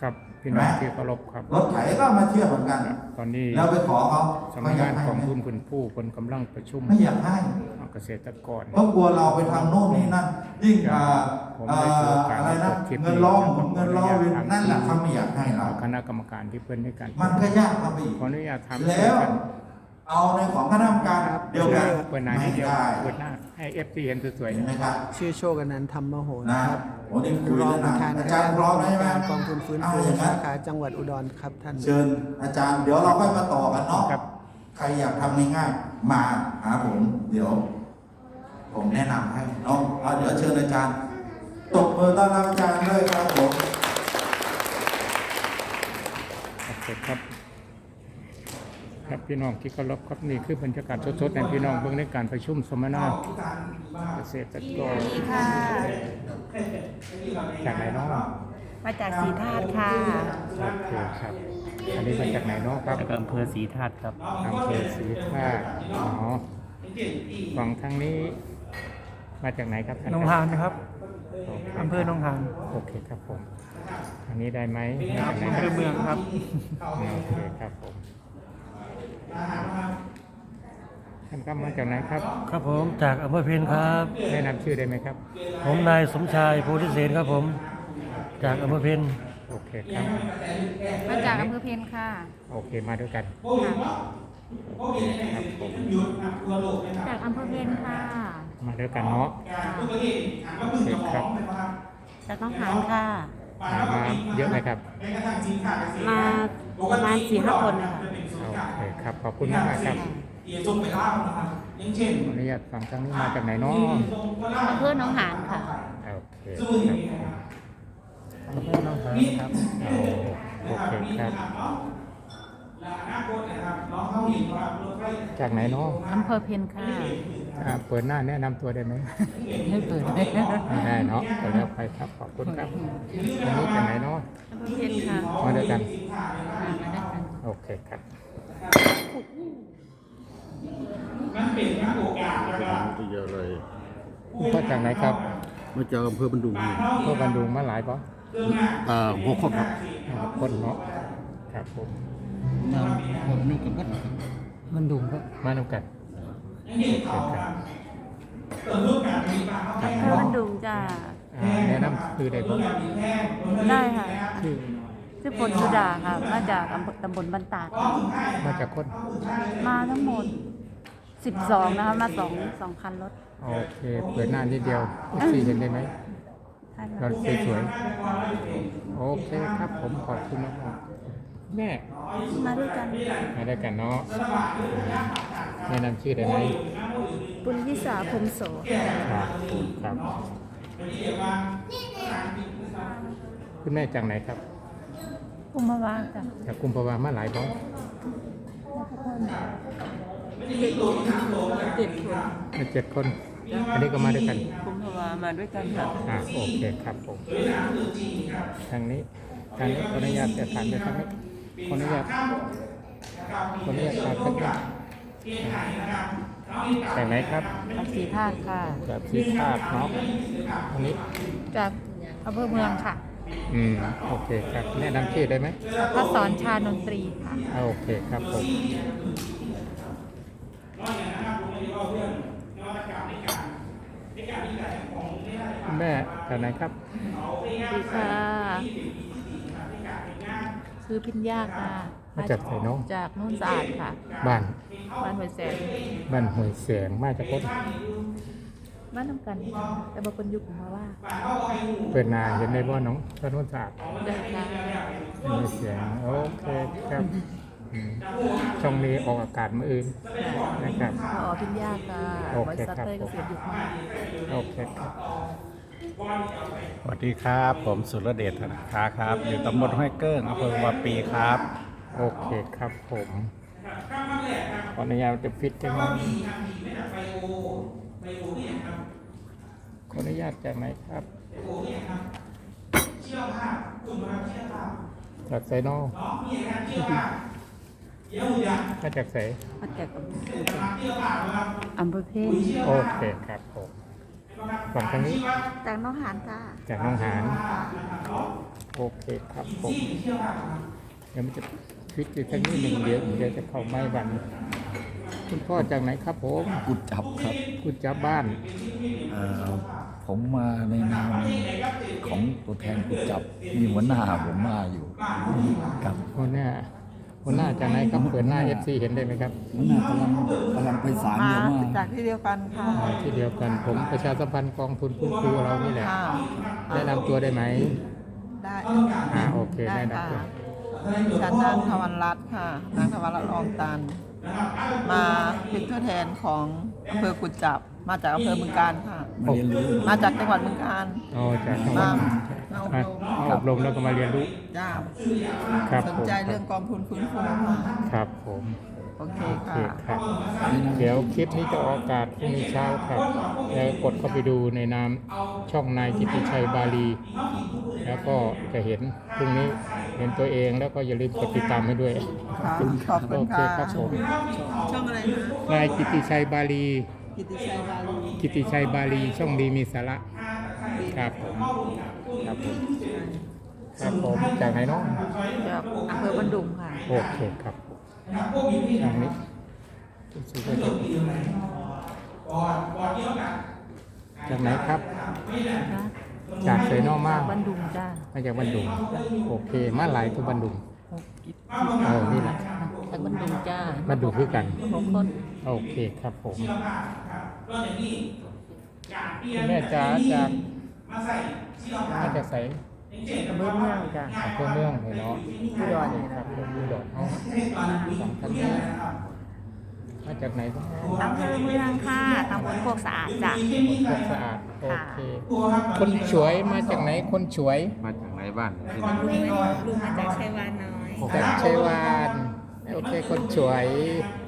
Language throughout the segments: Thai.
ครับพี่น้องที่เคารพครับ รถไถก็มาเทียบเหมือนกัน ตอนนี้แล้วไปขอเขาสำไม่นักายนองากให้กองไหมทุนคุณผู้คนกำลังประชุมไม่อยากให้เกษตรกรเพราะกลัวเราไปทำโน่นนี่นั่นยิ่งอ่าผมเอ่ได้ถืออโอกาสอะไรนะจบคลิปนี้เงินล้อหมุนแล้วก็เงินล้อวินขออนุญาตนั่นแหละเขาไม่อยากให้เราคณะกรรมการที่เพิ่นในการมันก็ยากเข้าไปอีกขออนุญาตทำแล้วกัน เอาในของคณะกรรมการเดียวกันเปิดหน้าไม่นิดเดียวได้เปิดหน้าให้เอฟซีเห็นสวยเห็นไหมครับ ชื่อโชคอนันต์ธรรมโหนะนะครับโอ้นี่คุยรอแล้วงปนะระธานคอาณะจารย์พร้อมแล้วใช่ไหมการกองทุนฟื้นเอาฟูอย่างนั้สานขาจังหวัดอุดรครับท่าน เชิญอาจารย์เดี๋ยวเราค่อยมาต่อกันเนาะๆครับ ใครอยากทำง่ายๆมาหาผมเดี๋ยว ผมแนะนำให้เนาะเอาเดี๋ยวเชิญอาจารย์ตบมือต้อนรับอาจารย์ด้วยครับผมโอเคครับ ครับพี่น้องที่เคารพครับนี่คือบรรยากาศสดๆในพี่น้องเบื้องในการประชุมสมมนาเกษตรกรดีค่ะ จากไหนเนาะมาจากสีธาตุค่ะ โอเคครับอันนี้มาจากไหนเนาะครับจากอำเภอศรีธาตุครับ อำเภอศรีธาตุอ๋อฝั่งทางนี้มาจากไหนครับท่หนองหานนะครับโอเคอำเภอหนองหานโอเคครับผม อันนี้ได้ไหมมาครับจากไหนอำเภอเมืองครับ โอเคครับผม ท่านครับมาจากไหนครับ ครับผมจากอำเภอเพนครับ แนะนำชื่อได้ไหมครับ ผมนายสมชายโพธิเสนครับผม จากอำเภอเพนโอเคครับ มาจากอำเภอเพนค่ะโอเคมาด้วยกันครับผมจากอำเภอเพนค่ะ มาด้วยกันเนาะโอเคครับจากน้องหานค่ะหามาเยอะไหมครับ มาประมาณสี่ห้าคนเลยค่ะโอ เคครับ ขอบคุณมากครับขออนุญาตฟังครั้งนี้มาจากไหนเนาะอำเภอหนองหานค่ะ โอเคครับอำเภอหนองหานครับเอาโอเคครับจากไหนเนาะอำเภอเพนค่ะอ่าเปิดหน้าแนะนำตัวได้ไหมให้เปิดเลยไม่ได้เนาะก็แล้วไปครับ ขอบคุณครับอันนี้จากไหนเนาะอำเภอเพนค่ะมาด้วยกัน มาด้วยกันโอเคครับที่จะอะไรมาจากไหนครับมาจากอำเภอบันดุงนี่เพื่อบันดุงมาหลายปะอ่าหัวข้อครับคนเนาะครับผมน้ำผมนึกกันก็มันดุงก็มาดูกันโอเคครับครับอำเภอบันดุงจ้าอ่าแนะนำคือใดบ้างได้ค่ะชื่อ ชื่อพลสุดาค่ะ มาจากอำเภอตำบลบันตาดมาจากคนมาทั้งหมดสิบสองนะคะ มาสองสองคันรถโอเค เปิดหน้านิดเดียวสี่เห็นได้ไหมใช่เราค่ะสวยๆโอเคครับผมขอบคุณมากๆแม่มาด้วยกันมาได้วยกันเนาะแนะนำชื่อได้ไหมปุญยิสาพรหมโสครับครับคุณแม่จากไหนครับ อุมาวาจ้ะจากกุมภาวามาหลายบ้องเจ็ดคนมาเจ็ดคน อันนี้ก็มาด้วยกัน กุมภาวามาด้วยกันค่ะอ่าโอเคครับผมทางนี้ทางนี้ขออนุญาตจะถามไปทางนี้ขออนุญาตขออนุญาตถามสักนิดจากไหนครับจากสีธาตุค่ะจากที่ภาพเนาะอันนี้จากอำเภอเมืองค่ะ อืมโอเคครับแนะนำชื่อได้ไหมพระสอนชานนตรีค่ะ อ่าโอเคครับผมคุณแม่จากไหนครับดีค่ะคือพิญญาค่ะมาจากไสเนาะจากนุ่นสะอาดค่ะบ้านบ้านหัวแสนบ้านห้วยแสงมาจากคน บ้านน้ำกันแต่บอกคนอยุคของมาว่าเปิดหนาเห็นในบ่อน้องถนนสะอาดได้ค่ะห้วยแสงโอเคครับอืมช่องนี้ออกอากาศเมื่ออื่นนะครับ พอพิญญาค่ะโอเคบริษัทครับเตยเกษตรยุคมากโอเคครับ สวัสดีครับ ผมสุรเดชธนาคาครับ อยู่ตำบลห้วยเกิ้งอำเภอวาปีครับ โอเคครับผมขออนุญาตจะฟิตจังเลยขออนุ ญาตจากไหนครับจากไซโนมาจากไสมาจากอำเภอเพนโอเคครับผมฝั่งทางนี้ จากน้องหานค่ะจากน้องหานโอเคครับผมเดี๋ยวมันจะคลิกอยู่ทางนี้หนึ่งเดียวเดี๋ยวจะเข้าไม้บัน คุณพ่อจากไหนครับผม กุดจับครับคุณจับบ้าน เอ่อผมมาในนามของตัวแทนกุดจับมีหัวหน้าผมมาอยู่ครับหัวหน้าหัวหน้าจากไหนครับ เปิดหน้า FC เห็นได้ไหมครับ หัวหน้ากำลังกำลังไปศาลมาเยอะมากจากที่เดียวกันค่ะอ่าที่เดียวกันผมประชาสัมพันธ์กองทุนคุณครูเรานี่แหละค่ะแนะนำตัวได้ไหมได้อ่าโอเคได้แนะค่ะนำตัวฉันนางทวันรัตน์ค่ะนางทวันรัตน์ออมตัน มาเป็นตัวแทนของอำเภอกุจจับ มาจากอำเภอบึงการค่ะ มาเรียนรู้มาจากจังหวัดบึงการ อ๋อจากจังหวัดมา มามาอบรมมาอบรมแล้วก็มาเรียนรู้ จ้าครับสนผมใจเรื่องกองทุนฟื้นฟูค่ะครับผมโอเคโอเคค่ะ ครับ เดี๋ยวคลิปนี้จะออกอากาศพรุ่งนี้เช้าครับ แล้วกดเข้าไปดูในนามช่องนายกิติชัยบาลี แล้วก็จะเห็นพรุ่งนี้เห็นตัวเองแล้วก็อย่าลืมกดติดตามให้ด้วย ค่ะ ขอบคุณโอเคค่ะ ครับผม ช่องอะไรนะนายกิติชัยบาลี กิติชัยบาลีกิติชัยบาลีช่องดีมีสาระ ครับผมครับผมครับผมจากไหนเนาะจากอำเภอบันดุงค่ะโอเคครับทางนี้สุดยอดจากไหนครับ จากไสนอมาบันดุงจ้ามาจากบันดุงโอเค มาหลายตัวบันดุงเออนี่แหละจากบันดุงจ้าบันดุงคือกันหกคนโอเคครับผมคุณแม่จ๋าจาก มาจากไสอำเภอเมืองจ้าอำเภอเมืองเลยเนาะอุดรนี่ครับอุดรเนาะสองท่านนี้มาจากไหนครับอำเภอเมืองค่ะตำบลโคกสะอาดจ้ะพวกสะอาดโอเคคนสวยมาจากไหนคนสวยมาจากไหนบ้านที่ลุงลุงมาจากชัยวานน้อยจากชัยวานโอเคคนสวย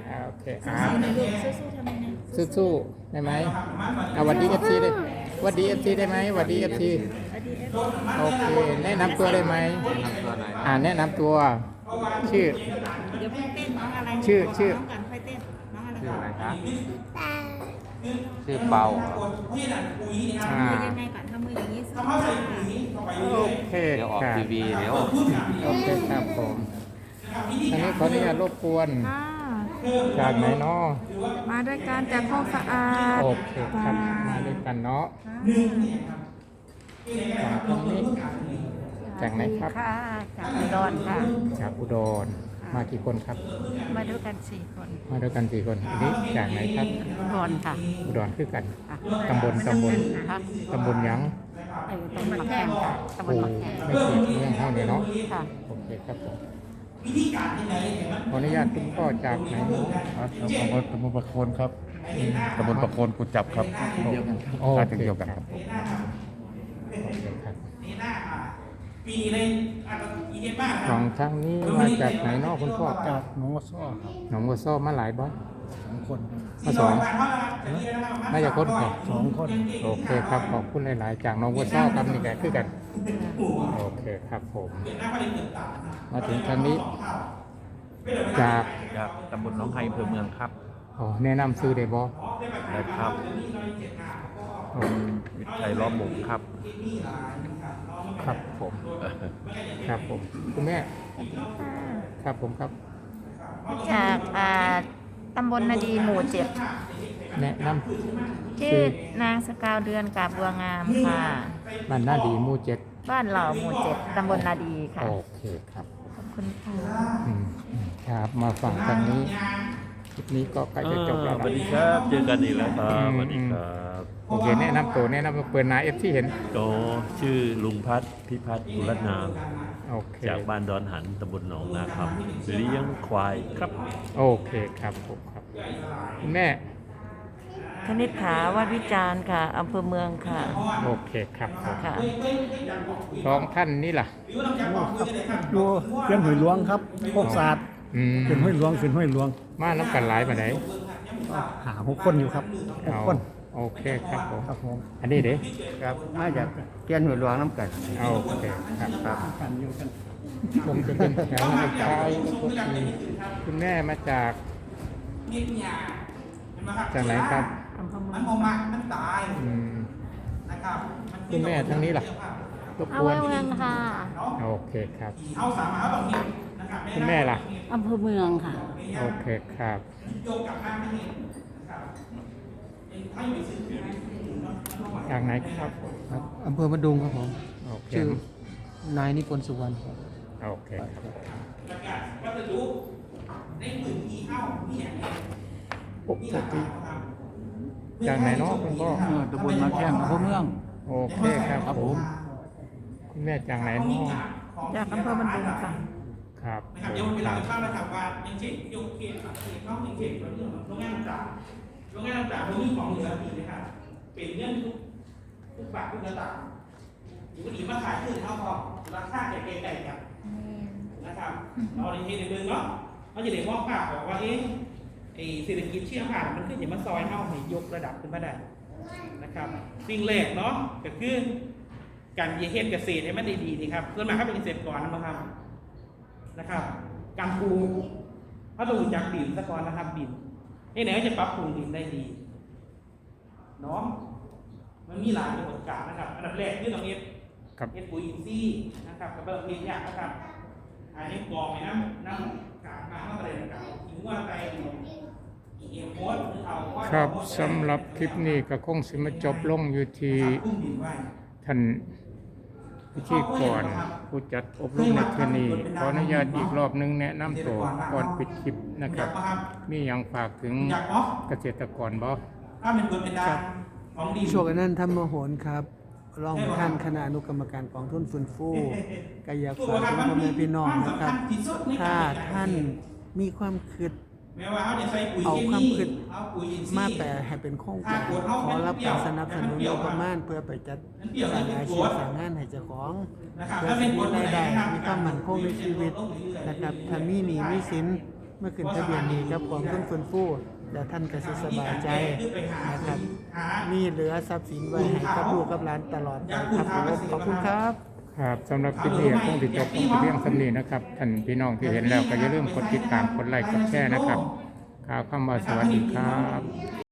อ่าโอเคอ่าสู้ๆทำไมนะสู้ๆได้ไหมเอาหวัดดีเอฟซีได้ห วัดดีเอฟซีได้ไหมหวัดดีเอฟซีโอเคแนะนำตัวได้ไหมอ่าแนะนำตัว ชื่อ เดี๋ยวเพิ่งเต้นน้องอะไรชื่อชื่อ น้องกันค่อยเต้นน้องอะไรชื่ออะไรครับชื่อเปาครับอ่ายังไงก่อนทำมืออย่างนี้สู้โอเคเดี๋ยวออกครับทีวีเดี๋ยวโอเคครับผมอันนี้ขออนุญาตรบกวน ค่ะ จากไหนเนาะมาด้วยกันจากโคกสะอาดโอเคครับมาด้วยกันเนาะจากตรงนี้จากไหนครับค่ะจากอุดรค่ะจากอุดรมากี่คนครับ มาด้วยกันสี่คน มาด้วยกันสี่คนอันนี้จากไหนครับอุดรค่ะอุดรคือกันค่ะตำบลตำบลค่ะตำบลหยังไอ้ตำบลแข่งค่ะตำบโอ้ลหมักแข่งไม่เขียนเรื่องเท่านี้เนาะค่ะโอเคครับผม ขออนุญาตคุณพ่อจากไหนเนาะตำบลตำบลประโคนครับตำบลประโคนกุดจับครับโอราเคชเดียวกันครับโอเคครับของทางนี้มาจากไหนเนาะคุณพ่อจากหน้องวัวซ้อครับหนองบัวซ้อมาหลายบ่ สองคน มาสองน่าจะคนครับสองคน โอเคครับ ขอบคุณหลาย ๆ จากหน้องบัวซ้อครับนี่แกคือกัน โอเคครับผม มาถึงทางนี้ จากจากตำบลหนองไฮอำเภอเมืองครับอ๋อแนะนำซื้อได้บ่นะครับอ๋อวิชัยล้อมหมูครับ ครับผม ครับผม คุณแม่ ครับผมครับจากอ่า ตำบลนาดีหมู่เจ็ดแนะนชื่อนางสกาวเดือนกาบบัวงามค่ะำบ้านหน้าดีหมู่เจ็ดบ้านเหล่าหมู่เจ็ดตำบลนาดีค่ะ โอเคครับขอบคุณค่ะอืมอืมครับมาฝั่งทางนี้คลิปนี้ก็ใกล้จะจบแล้วสวัสดีนะครับ เจอกันอีกแล้วครัอืบมสวัสดีครับ โอเคแนะนำตัวแนะนำตัวเปิดหนาเอฟที่เห็นโตชื่อลุงพัฒน์พิพัฒน์บุรนามโอเคจากบ้านดอนหันตำบลหนองนาคำเลี้ยงควายครับ โอเคครับผมครับคุณแม่คณิษฐาวัดวิจารณ์ค่ะอำเภอเมืองค่ะ โอเคครับผมค่ะสองท่านนี่ล่ะดูเพื่อนห้วยหลวงครับโคกสะอาดอืมเป็นห้วยหลวงเป็นห้วยหลวง มาน้ำกันหลายมาไหนหาหกคนอยู่ครับหกเอาคน โอเคครับผมครับผมอันนี้เด้ครับมาจากเกียนหัวหลวงน้ำกันเอาโอเคครับครับกันอยู่กันผมจะเป็นแถวสุดท้ายคุณแม่มาจากจากไหนครับอำเภอเมืองอืมคุณแม่ทางนี้ล่ะรบกเอาวไว้นเมืองค่ะโอเคครับคุณแม่ล่ะอำเภอเมืองค่ะ โอเคครับจากไหนครับ ครับอำเภอมาดุงครับผม โอเคชื่อนายนิพนธ์สุวรรณครับโอเคครับปกติจากไหนเนาะคุณพ่อตำบลมาแข้งอำเภอเมือง โอเคครับผมคุณแม่จากไหนเนาะจากอำเภอบันดุงค่ะครับนะครับเดี๋ยวเวลาเข้านะครับว่าอย่างเช่นยกเกณฑ์เกณฑ์เข้าอย่างเช่นเรื่องโรงงานต่างๆ โรงงานต่างๆตรงนี้ของเหลืออีกนะครับเป็นเรื่องทุกทุกบาททุกกระตังอยู่ดีมาขายขึ้นเท่าพอราคาไก่ไก่กันนะครับเราในเทในเมืองเนาะเขาจะเรียกว่าปากบอกว่าเอ๊ะไอเศรษฐกิจเชื่อมผ่านมันขึ้นอย่างมาซอยเท่าให้ยกระดับขึ้นมาได้นะครับสิ่งแรกเนาะก็คือการเฮ็ดเกษตรให้มันได้ดีนี่ครับส่วนมากเขาเป็นเกษตรกรนะครับนะครับ การปลูกถ้าดูจากดินสะก่อนนะครับดิน นี่ไหนก็จะปรับปรุงดินได้ดีเนาะมันมีหลายกระบวนการนะครับ อันดับแรกที่ต้องเอ็ดครับเอ็ดปุ๋ยอินทรีย์นะครับกระเบื้องเรียนยากนะครับอันนี้กรองไอ้น้ำน้ำกากมาเมื่อไรนะครับถึงว่าไปอีเอ็มโพสหรือเอาว่าครับสำหรับคลิปนี้ก็คงสิมาจบลงอยู่ที่พุ่มดินไว้ท่านพิธีกรผู้จัดอบรมในคืนนี้ขออนุญาตอีกรอบหนึงแนะนำตัวก่อนปิดคลิป นะครับมีอย่างฝากถึงอยากเนาะเกษตรกรบ่ ถ้าเป็นคนเป็นดานของดี โชคอนันต์ธรรมโหนครับ รองประธานคณะอนุกรรมการกองทุนฟื้นฟูกายภาพของพ่อแม่พี่น้องนะครับ ถ้าท่านมีความคิด แม้ว่าเขาจะใส่ปุ๋ยเอาเคความมีคิด เอาปุ๋ยอินทรีย์ มาแปลให้เป็นโครงการขอรับการสนับสนุนงบประมาณเพื่อไปจัดสร้างอาชีพสร้างงานให้เจ้าของนะครับเพื่อถ้าเป็นสิปุ๋ยมีรายได้นะครับมีความมั่นคงในชีวิตนะครับถ้ามีหนี้มีสิน เมื่อขึ้นทะเบียนหนี้กับความเพิ่งฟื้นฟูแล้วท่านก็สิสบายใจนะครับมีเหลือทรัพย์สินไว้ให้กับลูกกับหลานตลอดไปครับผมขอบคุณครับครับสำหรับคลิปนี้คงติดจบคงจะเพียงสำนีนะครับท่านพี่น้องที่เห็นแล้วก็อย่าลืมกดติดตามกดไลค์กดแชร์นะครับข่าวคำว่าสวัสดีครับ